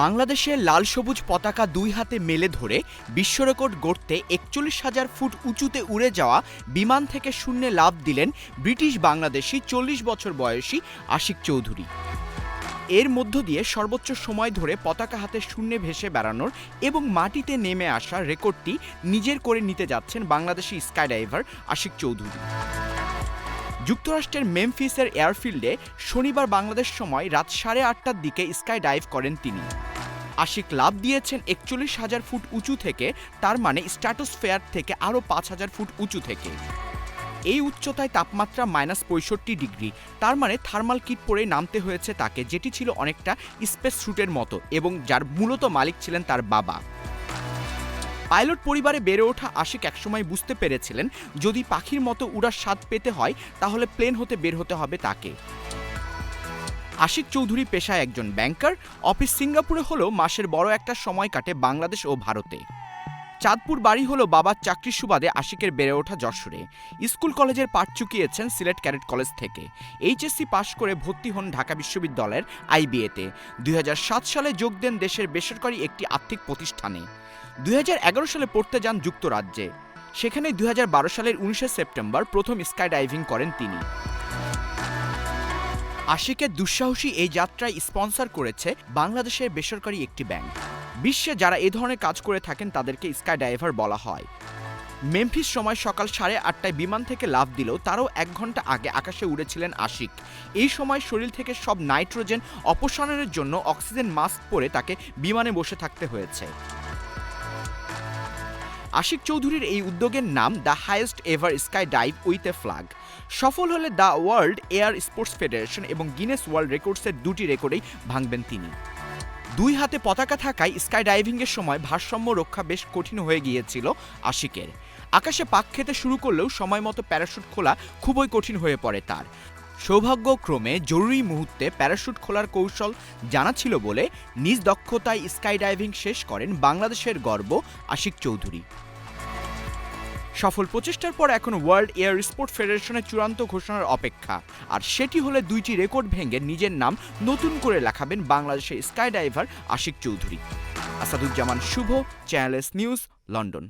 বাংলাদেশের লাল সবুজ পতাকা দুই হাতে মেলে ধরে বিশ্ব রেকর্ড গড়তে একচল্লিশ হাজার ফুট উঁচুতে উড়ে যাওয়া বিমান থেকে শূন্যে লাভ দিলেন ব্রিটিশ বাংলাদেশি চল্লিশ বছর বয়সী আশিক চৌধুরী। এর মধ্য দিয়ে সর্বোচ্চ সময় ধরে পতাকা হাতে শূন্যে ভেসে বেড়ানোর এবং মাটিতে নেমে আসা রেকর্ডটি নিজের করে নিতে যাচ্ছেন বাংলাদেশি স্কাইডাইভার আশিক চৌধুরী। যুক্তরাষ্ট্রের মেমফিসের এয়ারফিল্ডে শনিবার বাংলাদেশ সময় রাত সাড়ে আটটার দিকে স্কাই ডাইভ করেন তিনি। আশিক লাভ দিয়েছেন একচল্লিশ হাজার ফুট উঁচু থেকে, তার মানে স্ট্যাটাস ফেয়ার থেকে আরও পাঁচ হাজার ফুট উঁচু থেকে। এই উচ্চতায় তাপমাত্রা মাইনাস পঁয়ষট্টি ডিগ্রি, তার মানে থার্মাল কিট পরে নামতে হয়েছে তাকে, যেটি ছিল অনেকটা স্পেস স্যুটের মতো, এবং যার মূলত মালিক ছিলেন তার বাবা। পাইলট পরিবারে বেড়ে ওঠা আশিক একসময় বুঝতে পেরেছিলেন, যদি পাখির মতো উড়ার স্বাদ পেতে হয়, তাহলে প্লেন হতে বের হতে হবে তাকে। আশিক চৌধুরী পেশায় একজন ব্যাংকার, অফিস সিঙ্গাপুরে হলেও মাসের বড় একটা সময় কাটে বাংলাদেশ ও ভারতে। চাঁদপুর বাড়ি হলো বাবার চাকরির সুবাদে আশিকের বেড়ে ওঠা যশোরে। স্কুল কলেজের পাঠ চুকিয়েছেন সিলেট ক্যাডেট কলেজ থেকে। এইচএসসি পাশ করে ভর্তি হন ঢাকা বিশ্ববিদ্যালয়ের আইবিএতে দুই হাজার সাত সালে যোগ দেন দেশের বেসরকারি একটি আর্থিক প্রতিষ্ঠানে। দুই হাজার এগারো সালে পড়তে যান যুক্তরাজ্যে। সেখানে দুই হাজার বারো সালের উনিশে সেপ্টেম্বর প্রথম স্কাই ডাইভিং করেন তিনি। আশিকের দুঃসাহসী এই যাত্রায় স্পন্সর করেছে বাংলাদেশের বেসরকারি একটি ব্যাংক। বিশ্বে যারা এ ধরনের কাজ করে থাকেন তাদেরকে স্কাই ডাইভার বলা হয়। মেমফিস সময় সকাল সাড়ে আটটায় বিমান থেকে লাভ দিলেও তারও এক ঘণ্টা আগে আকাশে উড়েছিলেন আশিক। এই সময় শরীর থেকে সব নাইট্রোজেন অপসারণের জন্য অক্সিজেন মাস্ক পরে তাকে বিমানে বসে থাকতে হয়েছে। আশিক চৌধুরীর এই উদ্যোগের নাম the highest ever sky dive with a flag সফল হলে the World Air Sports Federation এবং গিনেস ওয়ার্ল্ড রেকর্ডসের দুটি রেকর্ডেই ভাঙবেন তিনি। দুই হাতে পতাকা থাকায় স্কাই ডাইভিংয়ের সময় ভারসাম্য রক্ষা বেশ কঠিন হয়ে গিয়েছিল আশিকের। আকাশে পাক খেতে শুরু করলেও সময় মতো প্যারাশুট খোলা খুবই কঠিন হয়ে পড়ে তার। সৌভাগ্যক্রমে জরুরি মুহূর্তে প্যারাশুট খোলার কৌশল জানা ছিল বলে নিজ দক্ষতায় স্কাই ডাইভিং শেষ করেন বাংলাদেশের গর্ব আশিক চৌধুরী। সফল প্রচেষ্টার পর এখন ওয়ার্ল্ড এয়ার স্পোর্ট ফেডারেশনের চূড়ান্ত ঘোষণার অপেক্ষা। আর সেটি হলে দুইটি রেকর্ড ভেঙে নিজের নাম নতুন করে লেখাবেন বাংলাদেশের sky diver Ashik Chowdhury. Asaduzzaman Shuvo Channel S news London